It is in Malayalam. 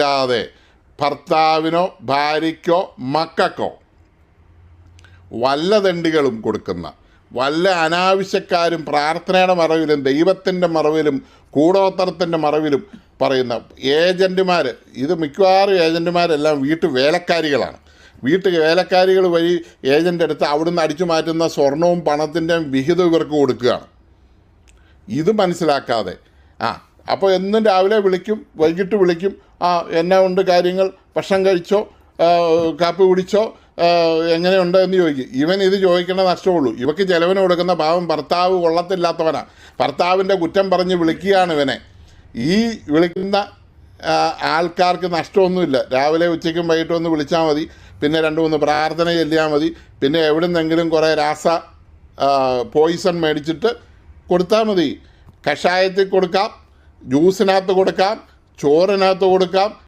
ഇല്ലാതെ ഭർത്താവിനോ ഭാര്യയ്ക്കോ മക്കൾക്കോ വല്ല ദണ്ഡികളും കൊടുക്കുന്ന വല്ല അനാവശ്യക്കാരും പ്രാർത്ഥനയുടെ മറവിലും ദൈവത്തിന്റെ മറവിലും കൂടോത്തരത്തിന്റെ മറവിലും പറയുന്ന ഏജന്റുമാർ ഇത് മിക്കവാറും ഏജന്റുമാരെല്ലാം വീട്ടു വേലക്കാരികളാണ്. വീട്ടു വേലക്കാരികൾ വഴി ഏജന്റ് എടുത്ത് അവിടുന്ന് അടിച്ചു മാറ്റുന്ന സ്വർണവും പണത്തിന്റെയും വിഹിതം ഇവർക്ക് കൊടുക്കുകയാണ്. ഇത് മനസ്സിലാക്കാതെ ആ അപ്പോൾ എന്നും രാവിലെ വിളിക്കും വൈകിട്ട് വിളിക്കും. ആ എന്നാ ഉണ്ട് കാര്യങ്ങൾ? ഭക്ഷണം കഴിച്ചോ? കാപ്പി കുടിച്ചോ? എങ്ങനെയുണ്ട് എന്ന് ചോദിക്കും. ഇവൻ ഇത് ചോദിക്കേണ്ട നഷ്ടമുള്ളൂ. ഇവയ്ക്ക് ചിലവിന് കൊടുക്കുന്ന പാവം ഭർത്താവ് കൊള്ളത്തില്ലാത്തവനാണ് ഭർത്താവിന്റെ കുറ്റം പറഞ്ഞ് വിളിക്കുകയാണ് ഇവനെ. ഈ വിളിക്കുന്ന ആൾക്കാർക്ക് നഷ്ടമൊന്നുമില്ല. രാവിലെ ഉച്ചയ്ക്കും വൈകിട്ടും ഒന്ന് വിളിച്ചാൽ മതി. പിന്നെ രണ്ട് മൂന്ന് പ്രാർത്ഥന ചെല്ലിയാൽ മതി. പിന്നെ എവിടെ നിന്നെങ്കിലും കുറേ രാസ പോയിസൺ മേടിച്ചിട്ട് കൊടുത്താൽ മതി. കഷായത്തിൽ കൊടുക്കാം. ജ്യൂസിനകത്ത് കൊടുക്കാം ചോറിനകത്ത് കൊടുക്കാം